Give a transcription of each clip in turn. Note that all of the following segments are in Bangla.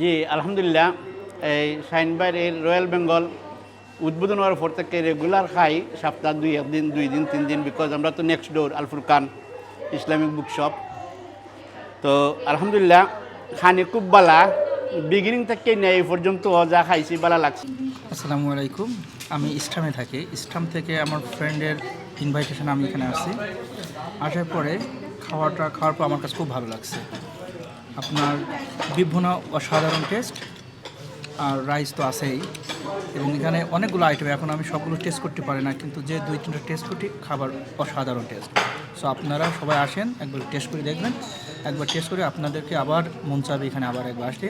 জি, আলহামদুলিল্লাহ, এই শাইনবাইর এই রয়্যাল বেঙ্গল উদ্বোধন হওয়ার পর থেকে রেগুলার খাই, সপ্তাহ দুই, একদিন, দুই দিন, তিন দিন বিকজ আমরা তো next door Alfurqan Islamic book shop তো আলহামদুলিল্লাহ, খানি খুব বালা বিগিনিং থেকে নেই, এই পর্যন্ত যা খাইছি, বালা লাগছে। আসসালামু আলাইকুম, আমি ইস্টামে থাকি। ইস্টাম থেকে আমার ফ্রেন্ডের ইনভাইটেশন আমি এখানে আসছি। আসার পরে খাওয়াটা, খাওয়ার পর আমার কাছে খুব ভালো লাগছে। আপনার বিভুনা অসাধারণ টেস্ট, আর রাইস তো আছেই। এবং এখানে অনেকগুলো আইটেম এখন আমি সবগুলো টেস্ট করতে পারি না, কিন্তু যে দুই তিনটা টেস্ট করি খাবার অসাধারণ টেস্ট সো আপনারা সবাই আসেন, একবার টেস্ট করে দেখবেন। একবার টেস্ট করে আপনাদেরকে আবার মন চাবে এখানে আবার একবার আসতে।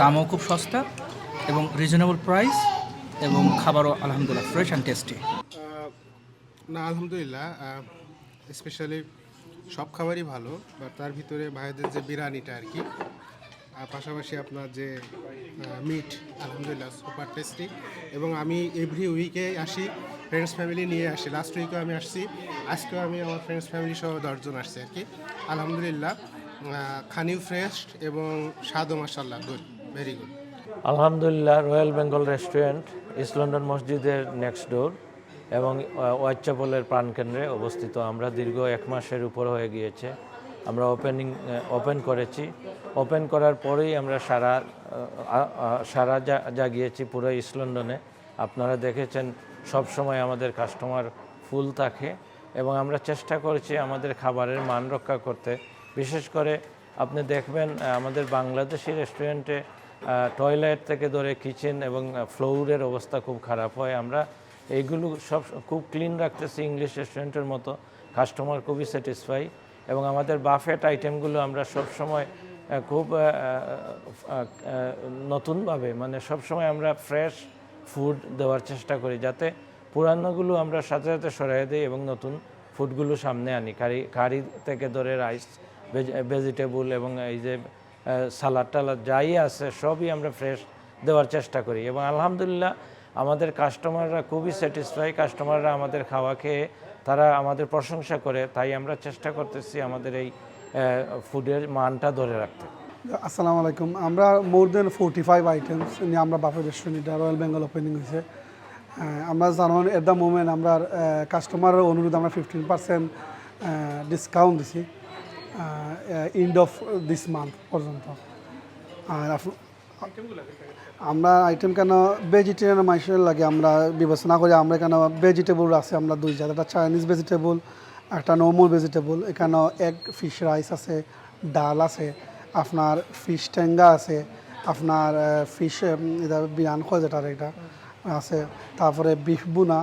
দামও খুব সস্তা এবং রিজনেবল প্রাইস এবং খাবারও আলহামদুলিল্লাহ ফ্রেশ অ্যান্ড টেস্টি না, আলহামদুলিল্লাহ স্পেশালি সব খাবারই ভালো বা তার ভিতরে ভাইদের যে বিরিয়ানিটা আর কি, আর পাশাপাশি আপনার যে মিট আলহামদুলিল্লাহ সুপার টেস্টি এবং আমি এভরি উইকে আসি ফ্রেন্ডস ফ্যামিলি নিয়ে আসি। লাস্ট উইকেও আমি আসছি, আজকেও আমি আমার ফ্রেন্ডস ফ্যামিলি সহ দশজন আসছি আর কি। আলহামদুলিল্লাহ খানিও ফ্রেশ এবং স্বাদও মাসাল্লাহ গুড ভেরি গুড আলহামদুলিল্লাহ royal Bengal restaurant east London মসজিদের নেক্সট ডোর এবং হোয়াইট চ্যাপলের প্রাণকেন্দ্রে অবস্থিত। আমরা দীর্ঘ এক মাসের উপর হয়ে গিয়েছে। আমরা ওপেনিং ওপেন করেছি। ওপেন করার পরেই আমরা সারা সারা জাগিয়েছি পুরো ইস্ট লন্ডনে আপনারা দেখেছেন, সব সময় আমাদের কাস্টমার ফুল থাকে। এবং আমরা চেষ্টা করেছি আমাদের খাবারের মান রক্ষা করতে। বিশেষ করে আপনি দেখবেন আমাদের বাংলাদেশি রেস্টুরেন্টে টয়লেট থেকে ধরে কিচেন এবং ফ্লোরের অবস্থা খুব খারাপ হয়। আমরা এইগুলো সব খুব ক্লিন রাখতেছি ইংলিশ রেস্টুরেন্টের মতো। কাস্টমার খুবই স্যাটিসফাই এবং আমাদের বাফেট আইটেমগুলো আমরা সব সময় খুব নতুনভাবে মানে সব সময় আমরা ফ্রেশ ফুড দেওয়ার চেষ্টা করি, যাতে পুরানোগুলো আমরা সাথে সাথে সরিয়ে দিই এবং নতুন ফুডগুলো সামনে আনি। কারি কারি থেকে ধরে রাইস ভেজিটেবল এবং এই যে সালাদ টালাদ যাই আছে, সবই আমরা ফ্রেশ দেওয়ার চেষ্টা করি। এবং আলহামদুলিল্লাহ আমাদের কাস্টমাররা খুবই স্যাটিসফাই কাস্টমাররা আমাদের খাওয়া খেয়ে তারা আমাদের প্রশংসা করে, তাই আমরা চেষ্টা করতেছি আমাদের এই ফুডের মানটা ধরে রাখতে। আসসালামু আলাইকুম। আমরা more than forty five items নিয়ে আমরা বাফে রেস্টুরেন্ট এটা রয়্যাল বেঙ্গল ওপেনিং হয়েছে আমরা জানুয়ারি এট দ্য মোমেন্ট আমরা কাস্টমারের অনুরোধ আমরা ফিফটিন পার্সেন্ট ডিসকাউন্ট দিছি এন্ড অফ দিস মান্থ পর্যন্ত। আর আমরা আইটেম কেন ভেজিটেরিয়ান মানুষের লাগে আমরা বিবেচনা করি, আমরা কেন ভেজিটেবল আছে, আমরা দুই জায়গা একটা চাইনিজ ভেজিটেবল একটা নর্মাল ভেজিটেবল এখানে এগ ফিশ রাইস আছে, ডাল আছে, আপনার ফিশ ট্যাঙ্গা আছে, আপনার ফিশ এটা বিরান হয় যেটা এটা, আছে, তারপরে বিফ বুনা,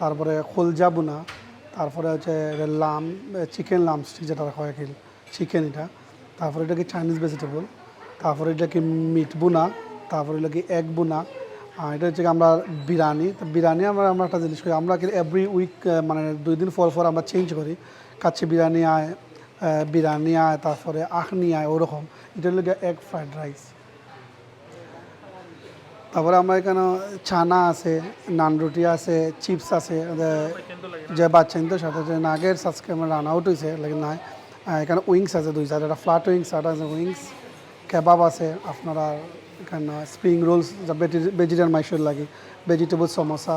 তারপরে খোলজা বুনা, তারপরে হচ্ছে লাম চিকেন লাম স্টিক যেটা হয় চিকেন এটা, তারপরে এটা কি চাইনিজ ভেজিটেবল তারপরে এটা কি মিট বোনা তারপরে এটা কি এগ বুনা আর এটা হচ্ছে আমরা বিরিয়ানি। তো বিরিয়ানি আমরা আমরা একটা জিনিস করি আমরা এভরি উইক মানে দুই দিন পর পর আমরা চেঞ্জ করি। কাচ্চি বিরিয়ানি আয় বিরিয়ানি আয় তারপরে আখনি আয় ওরকম। এটা হলো এগ ফ্রাইড রাইস তারপরে আমরা এখানে ছানা আছে নান রুটি আছে চিপস আছে যে বাচ্চা ইন্দের সাথে যে নাগের আজকে আমার রান আউট হয়েছে লাগে না আহ, এখানে উইংস আছে দুই সাইড একটা ফ্ল্যাট উইংস একটা আছে উইংস কেবাব আছে, আপনারা এখানে স্প্রিং রোলস যা ভেজিটেরিয়ান মাইসের লাগে ভেজিটেবল সমোসা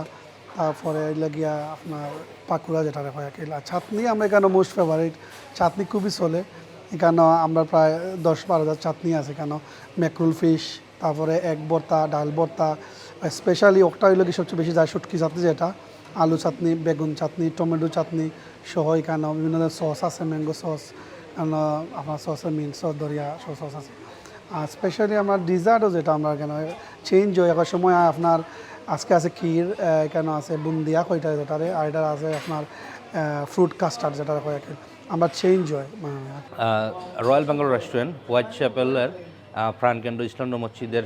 তারপরে লাগিয়া আপনার পাকুড়া যেটা হয় আর চাটনি আমরা এখানে মোস্ট ফেভারিট চাটনি খুবই চলে, এখানে আমরা প্রায় দশ বারো হাজার চাটনি আছে কেন ম্যাকরুল ফিশ তারপরে এক ভর্তা, ডাল ভর্তা স্পেশালি ওটা হইল কি সবচেয়ে বেশি যায় শুটকি চাটনি যেটা, আলু চাটনি, বেগুন চাটনি, টমেটো চাটনি, সহ এখানে বিভিন্ন ধরনের সস আছে ম্যাঙ্গো সস আপনার সস মিন সস দরিয়া সস আছে। আর স্পেশালি আমার ডিজার্টও যেটা আমরা কেন চেঞ্জ হয় এক সময় আপনার, আজকে আছে ক্ষীর কেন আছে বুন্দিয়া কয়টা যেটারে, আর এটা আছে আপনার ফ্রুট কাস্টার্ড যেটা আর আমরা চেঞ্জ হয় রয়্যাল বেঙ্গল রেস্টুরেন্ট হোয়াইট চ্যাপেলের প্রাণকেন্দ্র ইসলাম মসজিদের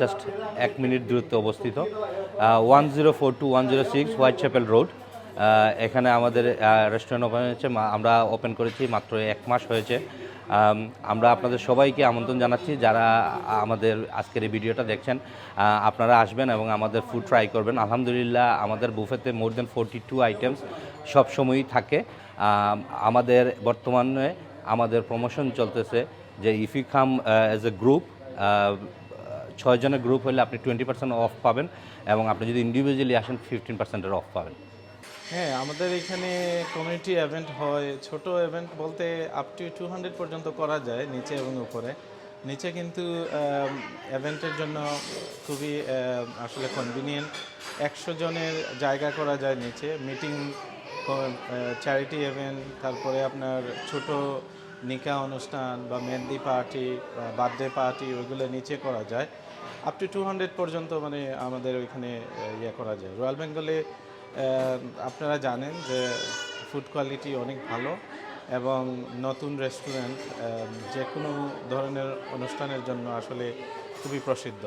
জাস্ট এক মিনিট দূরত্বে অবস্থিত। One zero four two one zero six Whitechapel road এখানে আমাদের রেস্টুরেন্ট ওপেন হয়েছে। আমরা ওপেন করেছি, মাত্র এক মাস হয়েছে। আমরা আপনাদের সবাইকে আমন্ত্রণ জানাচ্ছি যারা আমাদের আজকের এই ভিডিওটা দেখছেন। আপনারা আসবেন এবং আমাদের ফুড ট্রাই করবেন। আলহামদুলিল্লাহ, আমাদের বুফেতে more than forty two items সবসময়ই থাকে। আমাদের বর্তমানে আমাদের প্রমোশন চলতেছে যে if you come as a group ছয়জনের গ্রুপ হলে আপনি টোয়েন্টি পার্সেন্ট অফ পাবেন এবং আপনি যদি ইন্ডিভিজুয়ালি আসেন ফিফটিন পার্সেন্টের অফ পাবেন। হ্যাঁ আমাদের এখানে কমিউনিটি ইভেন্ট হয়। ছোট ইভেন্ট বলতে আপ টু টু হান্ড্রেড পর্যন্ত করা যায় নিচে এবং উপরে। নিচে কিন্তু ইভেন্টের জন্য খুবই আসলে কনভিনিয়েন্ট একশো জনের জায়গা করা যায় নিচে। মিটিং চ্যারিটি ইভেন্ট তারপরে আপনার ছোট নিকা অনুষ্ঠান বা মেহেন্দি পার্টি বার্থডে পার্টি ওইগুলো নিচে করা যায়। আপ টু টু হান্ড্রেড পর্যন্ত মানে আমাদের ওইখানে ইয়ে করা যায়। রয়্যাল বেঙ্গলে আপনারা জানেন যে ফুড কোয়ালিটি অনেক ভালো এবং নতুন রেস্টুরেন্ট যে কোনো ধরনের অনুষ্ঠানের জন্য আসলে খুবই প্রসিদ্ধ।